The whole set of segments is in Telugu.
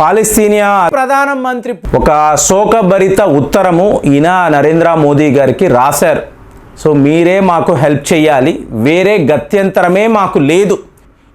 పాలస్తీనియా ప్రధానమంత్రి ఒక శోకభరిత ఉత్తరము ఈయన నరేంద్ర మోదీ గారికి రాశారు. సో మీరే మాకు హెల్ప్ చేయాలి. వేరే గత్యంతరమే మాకు లేదు.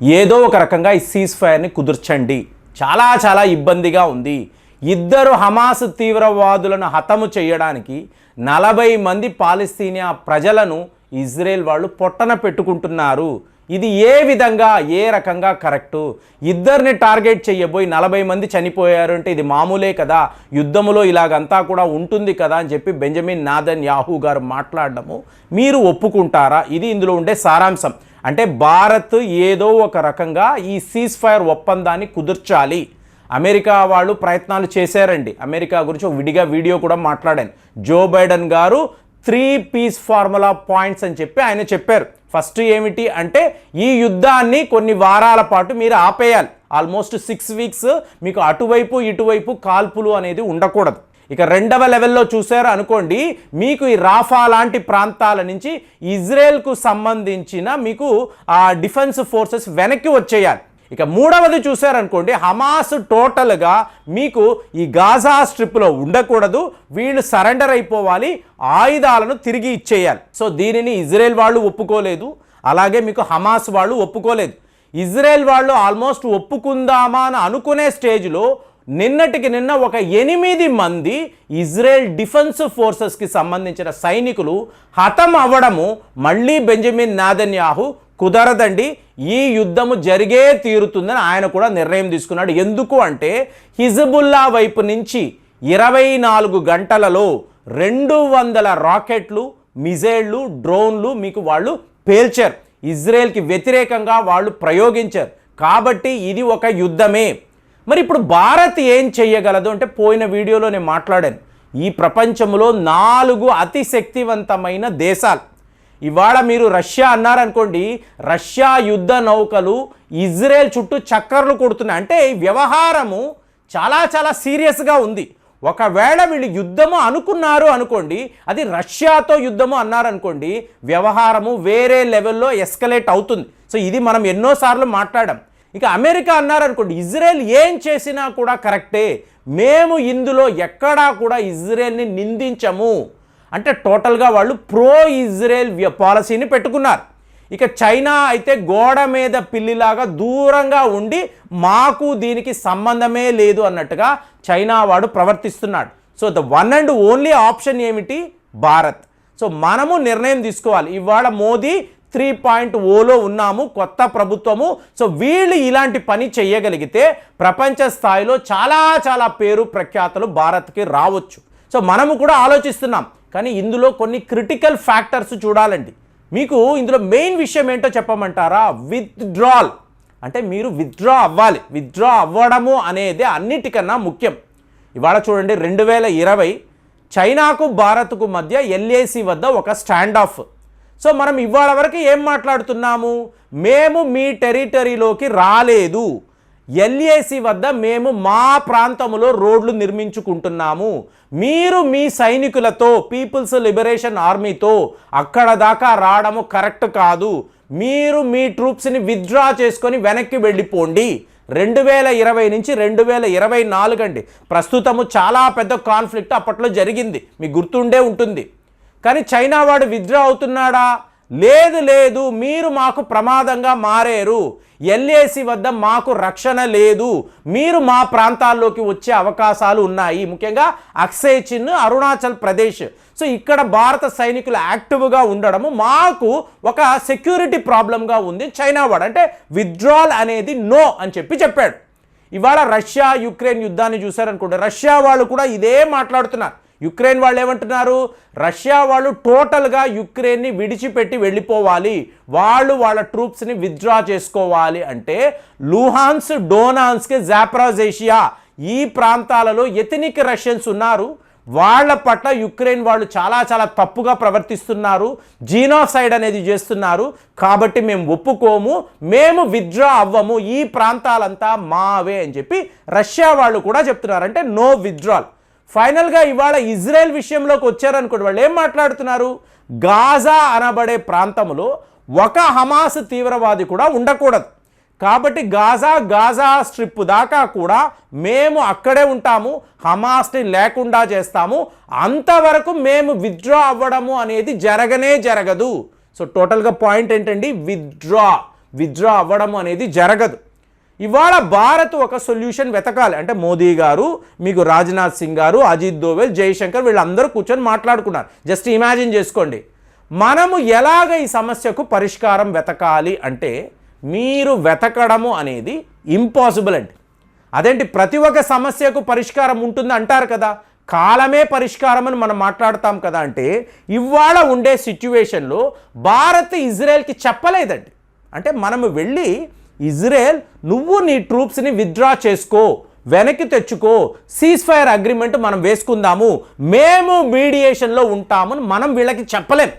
ఏదో ఒక రకంగా ఈ సీజ్ ఫైర్ని కుదుర్చండి. చాలా చాలా ఇబ్బందిగా ఉంది. ఇద్దరు హమాస్ తీవ్రవాదులను హతము చేయడానికి నలభై మంది పాలస్తీనియా ప్రజలను ఇజ్రాయెల్ వాళ్ళు పొట్టన పెట్టుకుంటున్నారు. ఇది ఏ విధంగా ఏ రకంగా కరెక్టు? ఇద్దరిని టార్గెట్ చేయబోయి నలభై మంది చనిపోయారు అంటే ఇది మామూలే కదా. యుద్ధములో ఇలాగంతా కూడా ఉంటుంది కదా అని చెప్పి బెంజమిన్ నాదన్ యాహూ గారు మాట్లాడడము మీరు ఒప్పుకుంటారా? ఇది ఇందులో ఉండే సారాంశం. అంటే భారత్ ఏదో ఒక రకంగా ఈ సీజ్ ఫైర్ ఒప్పందాన్ని కుదుర్చాలి. అమెరికా వాళ్ళు ప్రయత్నాలు చేశారండి. అమెరికా గురించి ఒక విడిగా వీడియో కూడా మాట్లాడాను. జో బైడెన్ గారు త్రీ పీస్ ఫార్ములా పాయింట్స్ అని చెప్పి ఆయన చెప్పారు. ఫస్ట్ ఏమిటి అంటే ఈ యుద్ధాన్ని కొన్ని వారాల పాటు మీరు ఆపేయాలి. ఆల్మోస్ట్ సిక్స్ వీక్స్ మీకు అటువైపు ఇటువైపు కాల్పులు అనేది ఉండకూడదు. ఇక రెండవ లెవెల్లో చూశారు అనుకోండి మీకు ఈ రాఫా లాంటి ప్రాంతాల నుంచి ఇజ్రాయెల్కు సంబంధించిన మీకు ఆ డిఫెన్స్ ఫోర్సెస్ వెనక్కి వచ్చేయాలి. ఇక మూడవది చూశారనుకోండి హమాస్ టోటల్గా మీకు ఈ గాజా స్ట్రిప్లో ఉండకూడదు వీళ్ళు సరెండర్ అయిపోవాలి ఆయుధాలను తిరిగి ఇచ్చేయాలి. సో దీనిని ఇజ్రాయెల్ వాళ్ళు ఒప్పుకోలేదు అలాగే మీకు హమాస్ వాళ్ళు ఒప్పుకోలేదు. ఇజ్రాయెల్ వాళ్ళు ఆల్మోస్ట్ ఒప్పుకుందామా అని అనుకునే స్టేజ్లో నిన్నటికి నిన్న ఒక ఎనిమిది మంది ఇజ్రాయెల్ డిఫెన్స్ ఫోర్సెస్కి సంబంధించిన సైనికులు హతం అవ్వడము మళ్ళీ బెంజమిన్ నాదన్యాహు కుదరదండి. ఈ యుద్ధము జరిగే తీరుతుందని ఆయన కూడా నిర్ణయం తీసుకున్నాడు. ఎందుకు అంటే హిజబుల్లా వైపు నుంచి ఇరవై నాలుగు గంటలలో రెండు వందల రాకెట్లు మిజైళ్ళు డ్రోన్లు మీకు వాళ్ళు పేల్చారు. ఇజ్రాయెల్కి వ్యతిరేకంగా వాళ్ళు ప్రయోగించారు. కాబట్టి ఇది ఒక యుద్ధమే. మరి ఇప్పుడు భారత్ ఏం చెయ్యగలదు అంటే పోయిన వీడియోలో నేను మాట్లాడాను. ఈ ప్రపంచంలో నాలుగు అతి శక్తివంతమైన దేశాలు. ఇవాళ మీరు రష్యా అన్నారనుకోండి రష్యా యుద్ధ నౌకలు ఇజ్రాయెల్ చుట్టూ చక్కర్లు కొడుతున్నాయి. అంటే ఈ వ్యవహారము చాలా చాలా సీరియస్గా ఉంది. ఒకవేళ వీళ్ళు యుద్ధము అనుకున్నారు అనుకోండి అది రష్యాతో యుద్ధము అన్నారనుకోండి వ్యవహారము వేరే లెవెల్లో ఎస్కలేట్ అవుతుంది. సో ఇది మనం ఎన్నోసార్లు మాట్లాడాం. ఇక అమెరికా అన్నారనుకోండి ఇజ్రాయెల్ ఏం చేసినా కూడా కరెక్టే. మేము ఇందులో ఎక్కడా కూడా ఇజ్రాయెల్ని నిందించము. అంటే టోటల్గా వాళ్ళు ప్రో ఇజ్రాయెల్ పాలసీని పెట్టుకున్నారు. ఇక చైనా అయితే గోడ మీద పిల్లిలాగా దూరంగా ఉండి మాకు దీనికి సంబంధమే లేదు అన్నట్టుగా చైనా వాడు ప్రవర్తిస్తున్నాడు. So the one and only option ఏమిటి? భారత్. సో మనము నిర్ణయం తీసుకోవాలి. ఇవాళ మోదీ త్రీ పాయింట్ ఓలో ఉన్నాము కొత్త ప్రభుత్వము. సో వీళ్ళు ఇలాంటి పని చేయగలిగితే ప్రపంచ స్థాయిలో చాలా చాలా పేరు ప్రఖ్యాతలు భారత్కి రావచ్చు. సో మనము కూడా ఆలోచిస్తున్నాం. కానీ ఇందులో కొన్ని క్రిటికల్ ఫ్యాక్టర్స్ చూడాలండి. మీకు ఇందులో మెయిన్ విషయం ఏంటో చెప్పమంటారా? విత్డ్రాల్ అంటే మీరు విత్డ్రా అవ్వాలి. విత్డ్రా అవ్వడము అనేది అన్నిటికన్నా ముఖ్యం. ఇవాళ చూడండి రెండు వేల ఇరవై చైనాకు భారత్కు మధ్య ఎల్ఏసి వద్ద ఒక స్టాండ్ ఆఫ్ సో మనం ఇవాళ వరకు ఏం మాట్లాడుతున్నాము? మేము మీ టెరిటరీలోకి రాలేదు. ఎల్ఏసి వద్ద మేము మా ప్రాంతంలో రోడ్లు నిర్మించుకుంటున్నాము. మీరు మీ సైనికులతో పీపుల్స్ లిబరేషన్ ఆర్మీతో అక్కడ దాకా రావడము కరెక్ట్ కాదు. మీరు మీ ట్రూప్స్ని విత్డ్రా చేసుకొని వెనక్కి వెళ్ళిపోండి. రెండు వేల ఇరవై నుంచి రెండు వేల ఇరవై నాలుగు అండి. ప్రస్తుతము చాలా పెద్ద కాన్ఫ్లిక్ట్ అప్పట్లో జరిగింది. మీకు గుర్తుండే ఉంటుంది. కానీ చైనా వాడు విత్డ్రా అవుతున్నాడా? లేదు లేదు మీరు మాకు ప్రమాదంగా మారేరు. ఎల్ఏసి వద్ద మాకు రక్షణ లేదు. మీరు మా ప్రాంతాల్లోకి వచ్చే అవకాశాలు ఉన్నాయి. ముఖ్యంగా అక్సే చిన్ అరుణాచల్ ప్రదేశ్. సో ఇక్కడ భారత సైనికులు యాక్టివ్గా ఉండడము మాకు ఒక సెక్యూరిటీ ప్రాబ్లంగా ఉంది. చైనా వాడు అంటే విత్డ్రాల్ అనేది నో అని చెప్పి చెప్పాడు. ఇవాళ రష్యా యుక్రెయిన్ యుద్ధాన్ని చూశారనుకోండి రష్యా వాళ్ళు కూడా ఇదే మాట్లాడుతున్నారు. యుక్రెయిన్ వాళ్ళు ఏమంటున్నారు? రష్యా వాళ్ళు టోటల్గా యుక్రెయిన్ని విడిచిపెట్టి వెళ్ళిపోవాలి. వాళ్ళు వాళ్ళ ట్రూప్స్ని విత్డ్రా చేసుకోవాలి అంటే లూహాన్స్ డోనాన్స్కి జాప్రాజేషియా ఈ ప్రాంతాలలో ఎథనిక్ రష్యన్స్ ఉన్నారు. వాళ్ళ పట్ల యుక్రెయిన్ వాళ్ళు చాలా చాలా తప్పుగా ప్రవర్తిస్తున్నారు. జీనోసైడ్ అనేది చేస్తున్నారు. కాబట్టి మేము ఒప్పుకోము మేము విత్డ్రా అవ్వము ఈ ప్రాంతాలంతా మావే అని చెప్పి రష్యా వాళ్ళు కూడా చెప్తున్నారు. అంటే నో విత్డ్రాల్. ఫైనల్గా ఇవాళ ఇజ్రాయెల్ విషయంలోకి వచ్చారనుకోండి వాళ్ళు ఏం మాట్లాడుతున్నారు? గాజా అనబడే ప్రాంతంలో ఒక హమాస్ తీవ్రవాది కూడా ఉండకూడదు. కాబట్టి గాజా గాజా స్ట్రిప్ దాకా కూడా మేము అక్కడే ఉంటాము హమాస్ని లేకుండా చేస్తాము అంతవరకు మేము విత్డ్రా అవ్వడము అనేది జరగనే జరగదు. సో టోటల్గా పాయింట్ ఏంటండి? విత్డ్రా విత్డ్రా అవ్వడము అనేది జరగదు. ఇవాళ భారత్ ఒక సొల్యూషన్ వెతకాలి. అంటే మోదీ గారు మీకు రాజ్నాథ్ సింగ్ గారు అజిత్ దోవెల్ జయశంకర్ వీళ్ళందరూ కూర్చొని మాట్లాడుకున్నారు. జస్ట్ ఇమాజిన్ చేసుకోండి. మనము ఎలాగ ఈ సమస్యకు పరిష్కారం వెతకాలి అంటే మీరు వెతకడము అనేది ఇంపాసిబుల్ అండి. అదేంటి? ప్రతి ఒక్క సమస్యకు పరిష్కారం ఉంటుంది అంటారు కదా. కాలమే పరిష్కారం అని మనం మాట్లాడతాం కదా అంటే ఇవాళ ఉండే సిచ్యువేషన్లో భారత్ ఇజ్రాయెల్కి చెప్పలేదండి. అంటే మనము వెళ్ళి ఇజ్రాయెల్ నువ్వు నీ ట్రూప్స్ని విత్డ్రా చేసుకో వెనక్కి తెచ్చుకో సీజ్ ఫైర్ అగ్రిమెంట్ మనం వేసుకుందాము మేము మీడియేషన్లో ఉంటామని మనం వీళ్ళకి చెప్పలేం.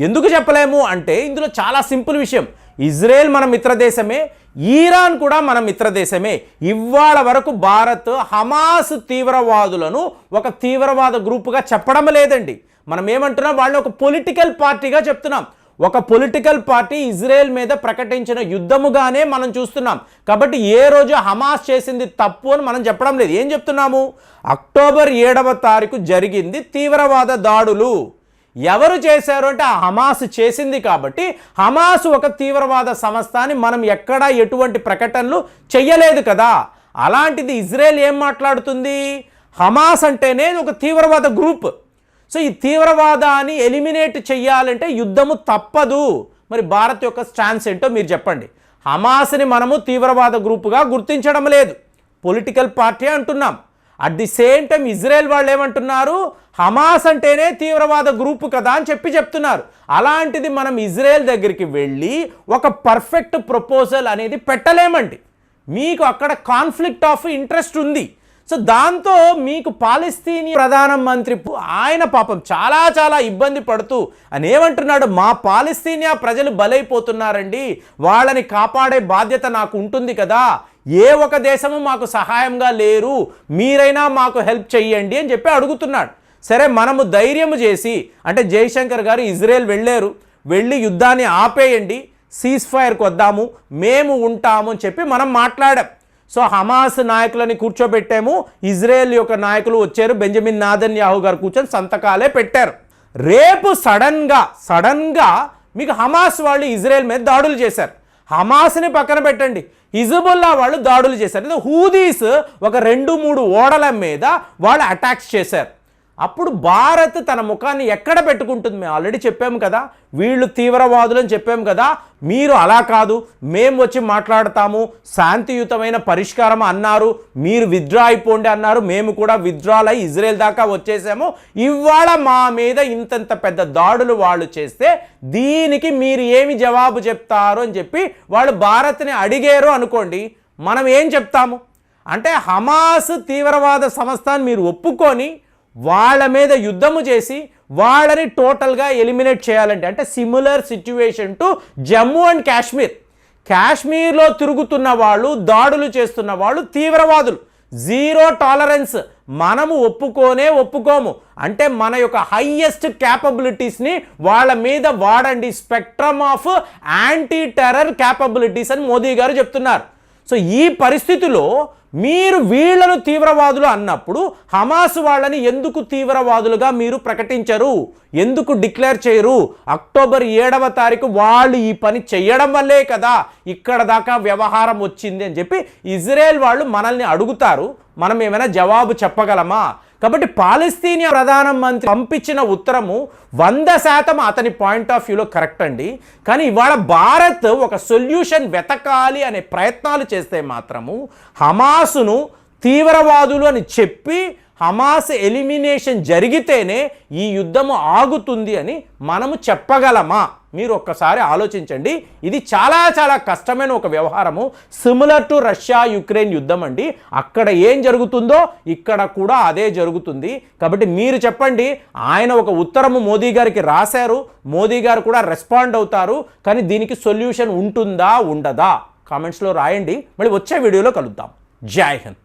ఎందుకు చెప్పలేము అంటే ఇందులో చాలా సింపుల్ విషయం. ఇజ్రాయెల్ మన మిత్రదేశమే ఈరాన్ కూడా మన మిత్రదేశమే. ఇవాళ వరకు భారత్ హమాస్ తీవ్రవాదులను ఒక తీవ్రవాద గ్రూపుగా చెప్పడం లేదండి. మనం ఏమంటున్నాం? వాళ్ళని ఒక పొలిటికల్ పార్టీగా చెప్తున్నాం. ఒక పొలిటికల్ పార్టీ ఇజ్రాయెల్ మీద ప్రకటించిన యుద్ధముగానే మనం చూస్తున్నాం. కాబట్టి ఏ రోజు హమాస్ చేసింది తప్పు అని మనం చెప్పడం లేదు. ఏం చెప్తున్నాము? అక్టోబర్ ఏడవ తారీఖు జరిగింది తీవ్రవాద దాడులు. ఎవరు చేశారు అంటే ఆ హమాస్ చేసింది కాబట్టి హమాస్ ఒక తీవ్రవాద సంస్థ అని మనం ఎక్కడా ఎటువంటి ప్రకటనలు చెయ్యలేదు కదా. అలాంటిది ఇజ్రాయెల్ ఏం మాట్లాడుతుంది? హమాస్ అంటేనే ఒక తీవ్రవాద గ్రూప్ సో ఈ తీవ్రవాదాన్ని ఎలిమినేట్ చెయ్యాలంటే యుద్ధము తప్పదు. మరి భారత్ యొక్క స్టాన్స్ ఏంటో మీరు చెప్పండి. హమాస్ని మనము తీవ్రవాద గ్రూపుగా గుర్తించడం లేదు. పొలిటికల్ పార్టీ అంటున్నాం. At the same time Israel వాళ్ళు ఏమంటున్నారు? హమాస్ అంటేనే తీవ్రవాద గ్రూపు కదా అని చెప్పి చెప్తున్నారు. అలాంటిది మనం ఇజ్రాయెల్ దగ్గరికి వెళ్ళి ఒక పర్ఫెక్ట్ ప్రపోజల్ అనేది పెట్టలేమండి. మీకు అక్కడ కాన్ఫ్లిక్ట్ ఆఫ్ ఇంట్రెస్ట్ ఉంది. సో దాంతో మీకు పాలస్తీని ప్రధానమంత్రి ఆయన పాపం చాలా చాలా ఇబ్బంది పడుతూ అని ఏమంటున్నాడు? మా పాలస్తీనియా ప్రజలు బలైపోతున్నారండి. వాళ్ళని కాపాడే బాధ్యత నాకు ఉంటుంది కదా. ఏ ఒక దేశము మాకు సహాయంగా లేరు. మీరైనా మాకు హెల్ప్ చెయ్యండి అని చెప్పి అడుగుతున్నాడు. సరే మనము ధైర్యము చేసి అంటే జయశంకర్ గారు ఇజ్రాయెల్ వెళ్ళారు. వెళ్ళి యుద్ధాన్ని ఆపేయండి. సీజ్ ఫైర్కి వద్దాము. మేము ఉంటాము అని చెప్పి మనం మాట్లాడాం. సో హమాస్ నాయకులని కూర్చోబెట్టాము. ఇజ్రాయెల్ యొక్క నాయకులు వచ్చారు. బెంజమిన్ నాదన్ యాహు గారు కూర్చొని సంతకాలే పెట్టారు. రేపు సడన్గా సడన్గా మీకు హమాస్ వాళ్ళు ఇజ్రాయెల్ మీద దాడులు చేశారు. హమాస్ని పక్కన పెట్టండి. హిజబుల్లా వాళ్ళు దాడులు చేశారు. హూదీస్ ఒక రెండు మూడు ఓడల మీద వాళ్ళు అటాక్స్ చేశారు. అప్పుడు భారత్ తన ముఖాన్ని ఎక్కడ పెట్టుకుంటుంది? మేము ఆల్రెడీ చెప్పాము కదా. వీళ్ళు తీవ్రవాదులు అని చెప్పాము కదా. మీరు అలా కాదు. మేము వచ్చి మాట్లాడతాము. శాంతియుతమైన పరిష్కారం అన్నారు. మీరు విత్డ్రా అయిపోండి అన్నారు. మేము కూడా విత్డ్రాల్ అయి ఇజ్రాయెల్ దాకా వచ్చేసాము. ఇవాళ మా మీద ఇంతంత పెద్ద దాడులు వాళ్ళు చేస్తే దీనికి మీరు ఏమి జవాబు చెప్తారు అని చెప్పి వాళ్ళు భారత్ని అడిగారు అనుకోండి మనం ఏం చెప్తాము? అంటే హమాస్ తీవ్రవాద సంస్థ అని మీరు ఒప్పుకొని వాళ్ళ మీద యుద్ధము చేసి వాళ్ళని టోటల్గా ఎలిమినేట్ చేయాలంటే అంటే similar situation to Jammu and Kashmir. కాశ్మీర్లో తిరుగుతున్న వాళ్ళు దాడులు చేస్తున్న వాళ్ళు తీవ్రవాదులు. Zero tolerance. మనము ఒప్పుకోనే ఒప్పుకోము. అంటే మన యొక్క హయ్యెస్ట్ క్యాపబిలిటీస్ని వాళ్ళ మీద వాడండి. Spectrum of anti terror capabilities అని మోదీ గారు చెప్తున్నారు. సో ఈ పరిస్థితిలో మీరు వీళ్ళను తీవ్రవాదులు అన్నప్పుడు హమాస్ వాళ్ళని ఎందుకు తీవ్రవాదులుగా మీరు ప్రకటించరు? ఎందుకు డిక్లేర్ చేయరు? అక్టోబర్ ఏడవ తారీఖు వాళ్ళు ఈ పని చేయడం వల్లే కదా ఇక్కడ దాకా వ్యవహారం వచ్చింది అని చెప్పి ఇజ్రాయెల్ వాళ్ళు మనల్ని అడుగుతారు. మనం ఏమైనా జవాబు చెప్పగలమా? కాబట్టి పాలస్తీనియా ప్రధానమంత్రి పంపించిన ఉత్తరము వంద శాతం అతని పాయింట్ ఆఫ్ వ్యూలో కరెక్ట్ అండి. కానీ ఇవాళ భారత్ ఒక సొల్యూషన్ వెతకాలి అనే ప్రయత్నాలు చేస్తే మాత్రము హమాసును తీవ్రవాదులు అని చెప్పి హమాస్ ఎలిమినేషన్ జరిగితేనే ఈ యుద్ధము ఆగుతుంది అని మనము చెప్పగలమా? మీరు ఒక్కసారి ఆలోచించండి. ఇది చాలా చాలా కష్టమైన ఒక వ్యవహారము. సిమిలర్ టు రష్యా యుక్రెయిన్ యుద్ధం అండి. అక్కడ ఏం జరుగుతుందో ఇక్కడ కూడా అదే జరుగుతుంది. కాబట్టి మీరు చెప్పండి ఆయన ఒక ఉత్తరము మోదీ గారికి రాశారు. మోదీ గారు కూడా రెస్పాండ్ అవుతారు. కానీ దీనికి సొల్యూషన్ ఉంటుందా ఉండదా? కామెంట్స్లో రాయండి. మళ్ళీ వచ్చే వీడియోలో కలుద్దాం. జై హింద్.